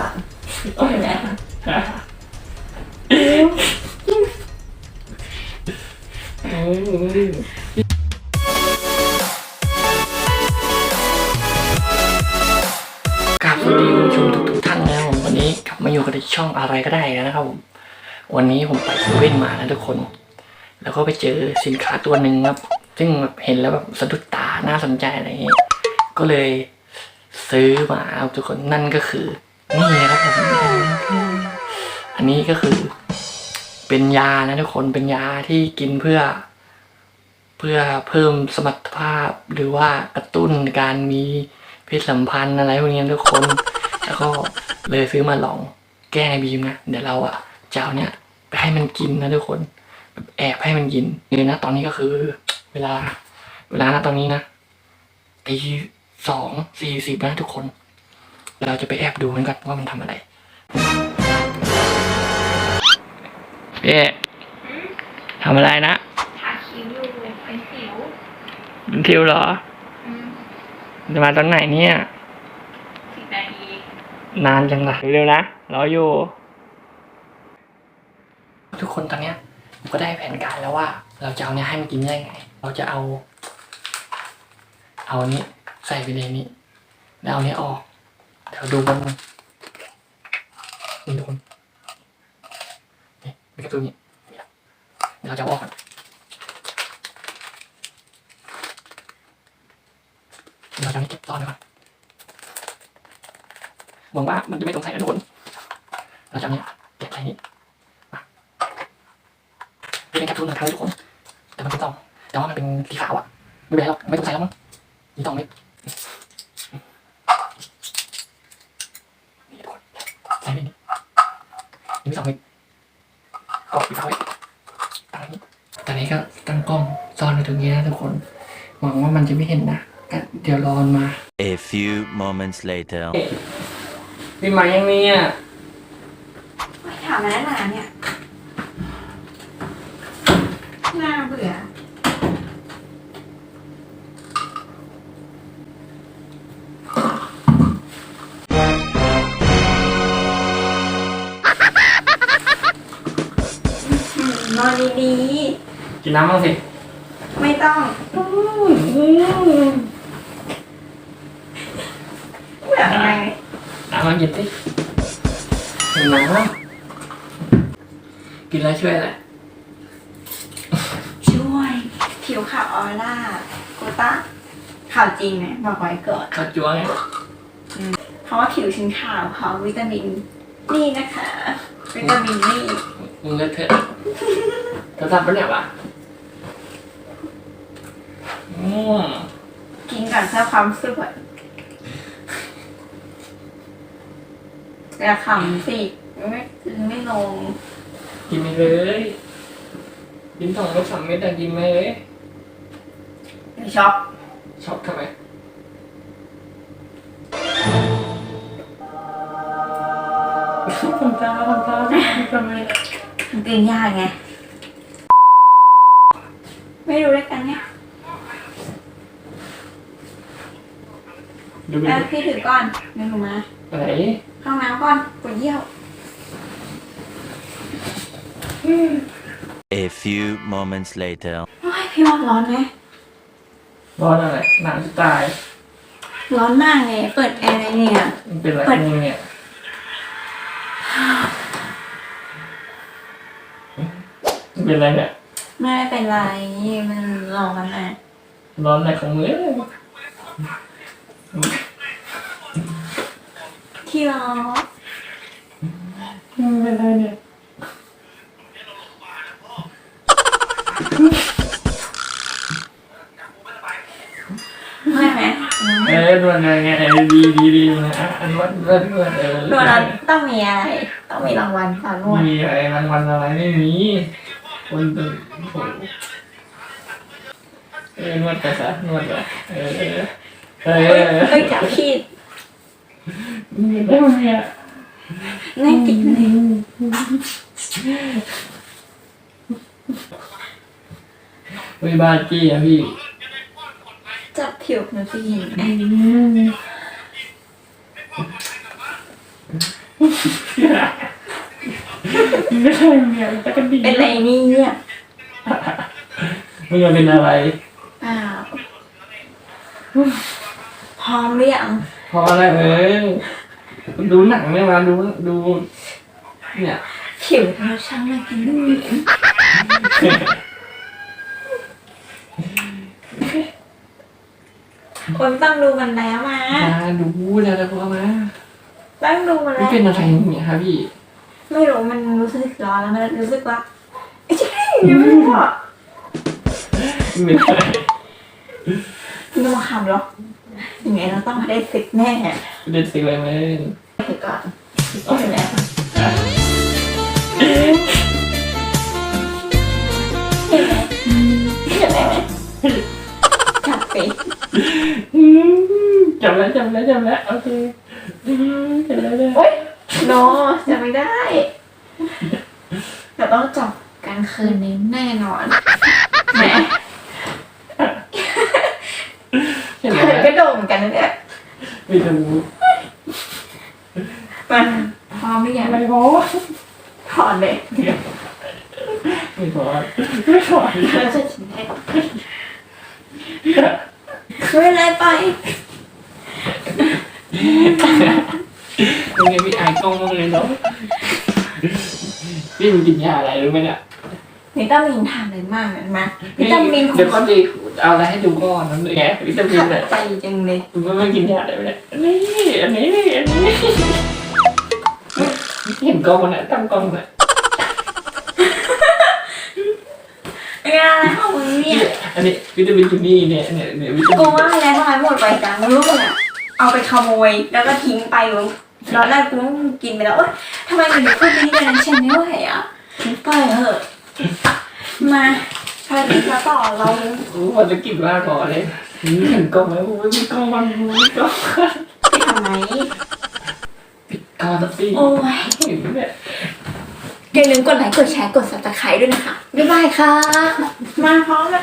ก่อนโอ้ยกราบสวัสดีคุณผู้ชมทุกๆท่านนะครับผมวันนี้กลับมาอยู่กับช่องอะไรก็ได้แล้วนะครับผมวันนี้ผมไปเซเว่นมานะทุกคน แล้วก็ไปเจอสินค้าตัวหนึ่งครับ ซึ่งแบบเห็นแล้วแบบสะดุดตาน่าสนใจอะไรอย่างเงี้ยก็เลยซื้อมาครับทุกคนนั่นก็คือ นี่ครับผมอันนี้ก็คือ เป็นยานะทุกคนเป็นยาที่กินเพื่อ เพื่อเพิ่มสมรรถภาพหรือว่ากระตุ้นการมีเพศสัมพันธ์อะไรพวกนี้ทุกคน แล้วก็เลยซื้อมาลองแก้ในบีมนะเดี๋ยวเราอะจะเอาเนี่ยไปให้มันกินนะทุกคนแบบแอบให้มันกินคือนะ ตอนนี้ก็คือ เวลา เวลานะตอนนี้นะตีสองสี่สิบนะทุกคน เราจะไปแอบดูมันกันว่ามันทำอะไรเอ๊ะทำอะไรนะทาคิ้วอยู่เป็นสิวเป็นทิวเหรออืมจะมาตอนไหนเนี่ยสิบนาทีนานจังล่ะเร็วๆนะรออยู่ ทุกคนตอนเนี้ยผมก็ได้แผนการแล้วว่า เราจะเอาเนี่ยให้มันกินได้ไง เราจะเอา เอาอันนี้ใส่ไปในนี้แล้วเอาอันนี้ออก เดี๋ยวดูมันนี่ทุกคนนี่มีกระตุ้นนี่เดี๋ยวเราจะออกก่อนเราจะเอาอันนี้เก็บตอนไว้ก่อนหวังว่ามันจะไม่สงสัยนะทุกคนเราจะเนี่ยเก็บไว้นี่มานี่เป็นแคปซูลนะครับทุกคนแต่มันเป็นซองแต่ว่ามันเป็นสีขาวอะไม่เป็นไรหรอกไม่ต้องใส่แล้วมั้งนี่ต้องเม็ดนี่ทุกคนใส่ไปนี่นี่ไม่สองเม็ดกรอกสีขาวไว้ ตั้งนี้ตอนนี้ก็ตั้งกล้องซ่อนไว้ตรงนี้นะทุกคน หวังว่ามันจะไม่เห็นนะก็เดี๋ยวรอมันมา A few moments later. พี่มายังเนี่ย ไม่ถามแม่นานเนี่ย นอนดีกินน้ำบ้างสิ ๆ ไม่ต้องเบื่อไงน้ำมากินสิกินน้ำกินแล้วช่วยอะไรช่วย ผิวขาวออร่าโกต้าขาวจริงไหมบอกไว้ก่อนข้าวจั๊วไงเพราะว่าผิวฉันขาวเพราะวิตามินนี่นะคะ วิตามินนี่ มึงเลอะเทอะโทรศัพท์ปะเนี่ยวะอืมกินก่อนเพื่อความสวยอย่าขำสิไม่กินไม่ลง กินไปเลย กินสองเม็ดสามเม็ดแต่กินไปเลย ไม่ช็อกชอบทำไมคนตาคนตาทำไม มันกินยากไง ไม่รู้ด้วยกันไงดูไปเออพี่ถือก่อนเดี๋ยวหนูมาอะไรเข้าห้องน้ำก่อนปวดเยี่ยว A few moments later. โอ้ยพี่ว่าร้อนไหมร้อนอะไรหนาวจะตาย ร้อนมากเลยเปิดแอร์เลยเนี่ย มันเป็นอะไรมึงเนี่ย เป็นอะไรเนี่ยไม่เป็นไร มันร้อนอะร้อนอะไรของมึงที่ร้อนมันเป็นอะไรเนี่ยไม่ไหมเออนวดอะไรไงเออดีดีดีนะอะอันนวดนวดนวดเออนวดนั้นต้องมีอะไรต้องมีรางวัลสอนนวดมีอะไรรางวัลอะไรไม่มี คนตื่นโอ้โหเออนวดไปซะนวดไปเออเออเออเฮ้ยเฮ้ยจับผิดได้ไหมอะแน่กินเลยเฮ้ยบ้าจี้อะพี่จับผิวมันจะเห็นไหม ไม่ใช่เมียแต่ก็ดีเป็นไรนี่เนี่ยมึงจะเป็นอะไรเปล่าพร้อมหรือยังพออะไรเอ้ยดูหนังไม่มาดูดู เนี่ยผิวเราช่างน่ากินดูคนต้องดูมันแล้วมามาดูแล้วแล้วพอมาต้องดูมันไม่แล้วเป็นอะไรเนี่ยครับพี่ ไม่รู้มันรู้สึกร้อนแล้วมันรู้สึกว่าไอ้เจ๊ยังไม่รู้อะไม่เป็นไรไม่ต้องมาขำหรอกยังไงเราต้องได้ฟิตแน่เด็ดสิเลยไหมเดี๋ยวก่อนโอ้ยแล้วเห็นไหมเห็นไหมจับไปอืมจำแล้วจำแล้วจำแล้วโอเคอืมจำแล้วเลยโอ๊ย โนจะไม่ได้เราต้องจับกันคืนนี้แน่นอนแหมเห็นไหมเธอก็โดนเหมือนกันนะเนี่ยไม่ดูมันพร้อมหรือยังไม่พอถอนเลยไม่พอไม่พอเราจะชิมให้ไม่เป็นไรไป เป็นไงพี่อายกล้องมากเลยเนาะพี่มึงกินยาอะไรรู้ไหมเนี่ยวิตามินทานอะไรมากนะมาวิตามินขอเดี๋ยวงเขาจะเอาอะไรให้ดูก่อนนั่นไงวิตามินขัดเนี่ยใจจังเลยมันไม่กินยาอะไรไหมเนี่ยนี่อันนี้อันนี้เห็นกล้องมันเนี่ยตั้งกล้องเนี่ยงานอะไรของมึงเนี่ยอันนี้วิตามินที่นี่เนี่ยเนี่ยเนี่ยวิตากูมินว่าอะไรทำไมหมดไปจังรู้เนี่ยเอาไปขโมยแล้วก็ทิ้งไปมึง ตอนแรกกูต้องกินไปแล้วเอ้ยทำไมมันถึงคนนี้เลยนะฉันไม่ไหวอะปล่อยเถอะมาภารกิจมาต่อเราโอ้มันจะกินมากก่อนเลยเห็นกล้องไหมผมไม่มีกล้องมันไม่มีกล้องไปทำไมกล้องสักทีโอ้ยเห็นไหมเนี่ยอย่าลืมกดไลค์กดแชร์กด subscribe ด้วยนะคะ บ๊ายบายค่ะ มาพร้อมเลย